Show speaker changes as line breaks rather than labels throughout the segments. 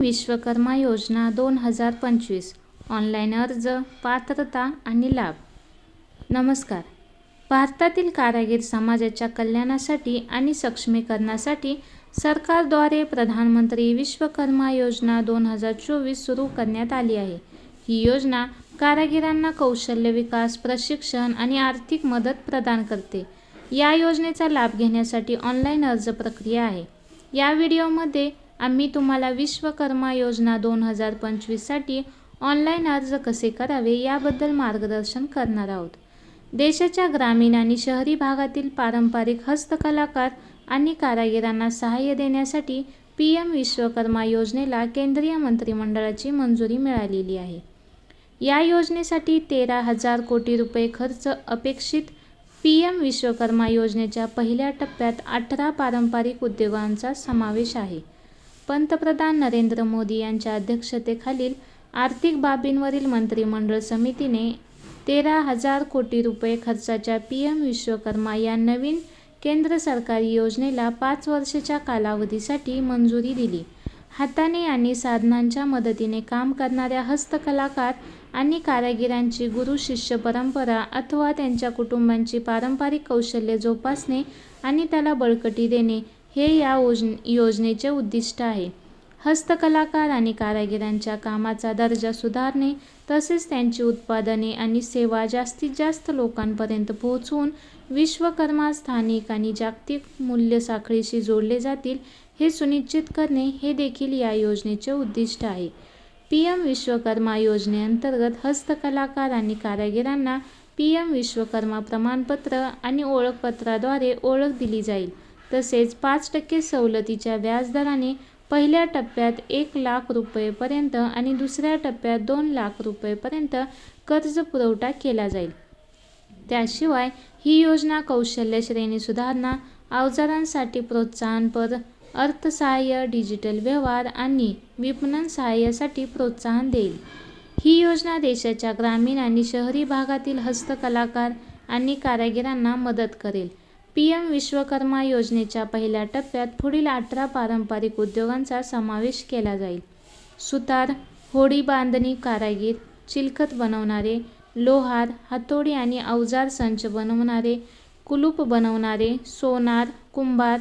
विश्वकर्मा योजना दोन हजार पंचवीस. ऑनलाईन अर्ज पात्रता आणि लाभ. नमस्कार. भारतातील कारागीर समाजाच्या कल्याणासाठी आणि सक्षमीकरणासाठी सरकारद्वारे प्रधानमंत्री विश्वकर्मा योजना दोन हजार चोवीस सुरू करण्यात आली आहे. ही योजना कारागिरांना कौशल्य विकास प्रशिक्षण आणि आर्थिक मदत प्रदान करते. या योजनेचा लाभ घेण्यासाठी ऑनलाईन अर्ज प्रक्रिया आहे. या व्हिडिओमध्ये आम्ही तुम्हाला विश्वकर्मा योजना दोन हजार पंचवीससाठी ऑनलाईन अर्ज कसे करावे याबद्दल मार्गदर्शन करणार आहोत. देशाच्या ग्रामीण आणि शहरी भागातील पारंपरिक हस्तकलाकार आणि कारागिरांना सहाय्य देण्यासाठी पी एम विश्वकर्मा योजनेला केंद्रीय मंत्रिमंडळाची मंजुरी मिळालेली आहे. या योजनेसाठी तेरा हजार कोटी रुपये खर्च अपेक्षित पी एम विश्वकर्मा योजनेच्या पहिल्या टप्प्यात अठरा पारंपरिक उद्योगांचा समावेश आहे. पंतप्रधान नरेंद्र मोदी यांच्या अध्यक्षतेखालील आर्थिक बाबींवरील मंत्रिमंडळ समितीने तेरा हजार कोटी रुपये खर्चाच्या पी एम विश्वकर्मा या नवीन केंद्र सरकारी योजनेला पाच वर्षाच्या कालावधीसाठी मंजुरी दिली. हाताने आणि साधनांच्या मदतीने काम करणाऱ्या हस्तकलाकार आणि कारागिरांची गुरु शिष्य परंपरा अथवा त्यांच्या कुटुंबांची पारंपरिक कौशल्य जोपासणे आणि त्याला बळकटी देणे हे या योजनेचे उद्दिष्ट आहे. हस्तकलाकार आणि कारागिरांच्या कामाचा दर्जा सुधारणे तसेच त्यांची उत्पादने आणि सेवा जास्तीत जास्त लोकांपर्यंत पोहोचवून विश्वकर्मा स्थानिक आणि जागतिक मूल्य साखळीशी जोडले जातील हे सुनिश्चित करणे हे देखील या योजनेचे उद्दिष्ट आहे. पी एम विश्वकर्मा योजनेअंतर्गत हस्तकलाकार आणि कारागिरांना पी एम विश्वकर्मा प्रमाणपत्र आणि ओळखपत्राद्वारे ओळख दिली जाईल. तसेच पाच टक्के सवलतीच्या व्याजदराने पहिल्या टप्प्यात एक लाख रुपयेपर्यंत आणि दुसऱ्या टप्प्यात दोन लाख रुपयेपर्यंत कर्ज पुरवठा केला जाईल. त्याशिवाय ही योजना कौशल्य श्रेणी सुधारणा अवजारांसाठी प्रोत्साहनपर अर्थसहाय्य डिजिटल व्यवहार आणि विपणन सहाय्यासाठी प्रोत्साहन देईल. ही योजना देशाच्या ग्रामीण आणि शहरी भागातील हस्तकलाकार आणि कारागिरांना मदत करेल. पी एम विश्वकर्मा योजनेच्या पहिल्या टप्प्यात पुढील अठरा पारंपरिक उद्योगांचा समावेश केला जाईल. सुतार होडी बांधणी कारागीर चिलखत बनवणारे लोहार हातोडी आणि अवजार संच बनवणारे कुलूप बनवणारे सोनार कुंभार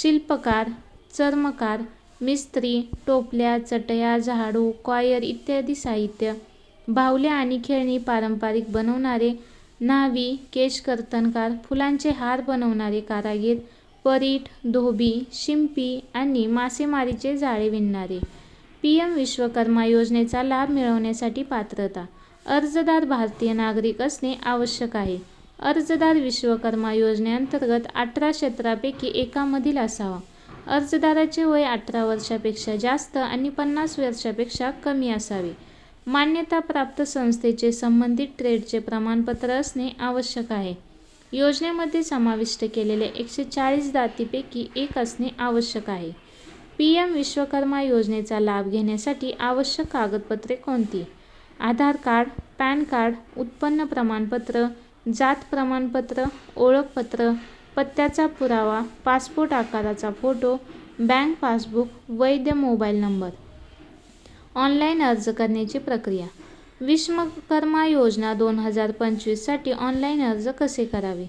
शिल्पकार चर्मकार मिस्त्री टोपल्या चटया झाडू कॉयर इत्यादी साहित्य बाहुल्या आणि खेळणी पारंपरिक बनवणारे न्हावी केशकर्तनकार फुलांचे हार बनवणारे कारागीर परीट धोबी शिंपी आणि मासेमारीचे जाळे विणणारे. पी एम विश्वकर्मा योजनेचा लाभ मिळवण्यासाठी पात्रता. अर्जदार भारतीय नागरिक असणे आवश्यक आहे. अर्जदार विश्वकर्मा योजनेअंतर्गत अठरा क्षेत्रापैकी एकामधील असावा. अर्जदाराचे वय अठरा वर्षापेक्षा जास्त आणि पन्नास वर्षापेक्षा कमी असावे. मान्यताप्राप्त संस्थेचे संबंधित ट्रेडचे प्रमाणपत्र असणे आवश्यक आहे. योजनेमध्ये समाविष्ट केलेले एकशे चाळीस जातीपैकी एक असणे आवश्यक आहे. पी एम विश्वकर्मा योजनेचा लाभ घेण्यासाठी आवश्यक कागदपत्रे कोणती? आधार कार्ड पॅन कार्ड उत्पन्न प्रमाणपत्र जात प्रमाणपत्र ओळखपत्र पत्त्याचा पुरावा पासपोर्ट आकाराचा फोटो बँक पासबुक वैध मोबाईल नंबर. ऑनलाईन अर्ज करण्याची प्रक्रिया. विश्वकर्मा योजना दोन हजार पंचवीससाठी ऑनलाईन अर्ज कसे करावे?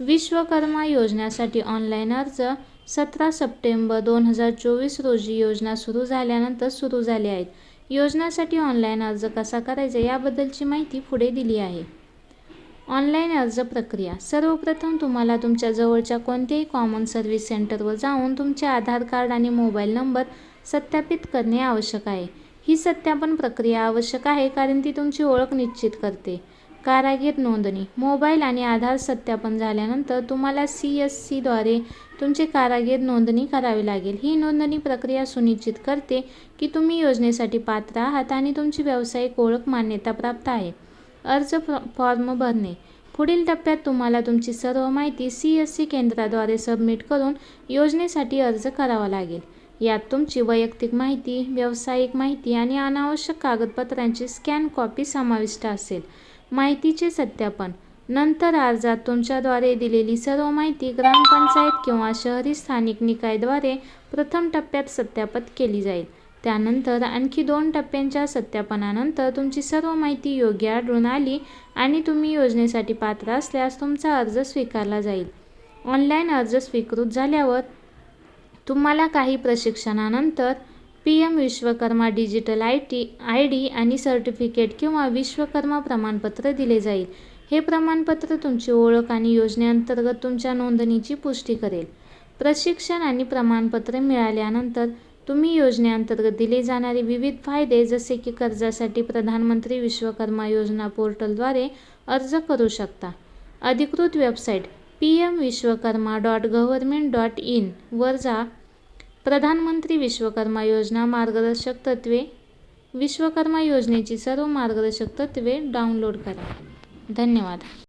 विश्वकर्मा योजनेसाठी ऑनलाईन अर्ज सतरा सप्टेंबर दोन हजार चोवीस रोजी योजना सुरू झाल्यानंतर सुरू झाले आहेत. योजनासाठी ऑनलाईन अर्ज कसा करायचा याबद्दलची माहिती पुढे दिली आहे. ऑनलाईन अर्ज प्रक्रिया. सर्वप्रथम तुम्हाला तुमच्या जवळच्या कोणत्याही कॉमन सर्व्हिस सेंटरवर जाऊन तुमचे आधार कार्ड आणि मोबाईल नंबर सत्यापित करणे आवश्यक आहे. ही सत्यापन प्रक्रिया आवश्यक आहे कारण ती तुमची ओळख निश्चित करते. कारागीर नोंदणी मोबाईल आणि आधार सत्यापन झाल्यानंतर तुम्हाला सी एस सीद्वारे तुमचे कारागीर नोंदणी करावी लागेल. ही नोंदणी प्रक्रिया सुनिश्चित करते की तुम्ही योजनेसाठी पात्र आहात आणि तुमची व्यावसायिक ओळख मान्यताप्राप्त आहे. अर्ज फॉर्म भरणे. पुढील टप्प्यात तुम्हाला तुमची सर्व माहिती सी एस सी केंद्राद्वारे सबमिट करून योजनेसाठी अर्ज करावा लागेल. यात तुमची वैयक्तिक माहिती व्यावसायिक माहिती आणि अनावश्यक कागदपत्रांची स्कॅन कॉपी समाविष्ट असेल. माहितीचे सत्यापन. नंतर अर्जात तुमच्याद्वारे दिलेली सर्व माहिती ग्रामपंचायत किंवा शहरी स्थानिक निकायद्वारे प्रथम टप्प्यात सत्यापित केली जाईल. त्यानंतर आणखी दोन टप्प्यांच्या सत्यापनानंतर तुमची सर्व माहिती योग्य आढळून आली आणि तुम्ही योजनेसाठी पात्र असल्यास तुमचा अर्ज स्वीकारला जाईल. ऑनलाईन अर्ज स्वीकृत झाल्यावर तुम्हाला काही प्रशिक्षणानंतर P M Vishwakarma digital I T I D आणि सर्टिफिकेट किंवा विश्वकर्मा प्रमाणपत्र दिले जाईल. हे प्रमाणपत्र तुमची ओळख आणि योजनेअंतर्गत तुमच्या नोंदणीची पुष्टी करेल. प्रशिक्षण आणि प्रमाणपत्र मिळाल्यानंतर तुम्ही योजनेअंतर्गत दिले जाणारे विविध फायदे जसे की कर्जासाठी प्रधानमंत्री विश्वकर्मा योजना पोर्टलद्वारे अर्ज करू शकता. अधिकृत website P M Vishwakarma dot government dot in वर जा. प्रधानमंत्री विश्वकर्मा योजना मार्गदर्शक तत्त्वे विश्वकर्मा योजनेची सर्व मार्गदर्शक तत्त्वे डाउनलोड करा. धन्यवाद.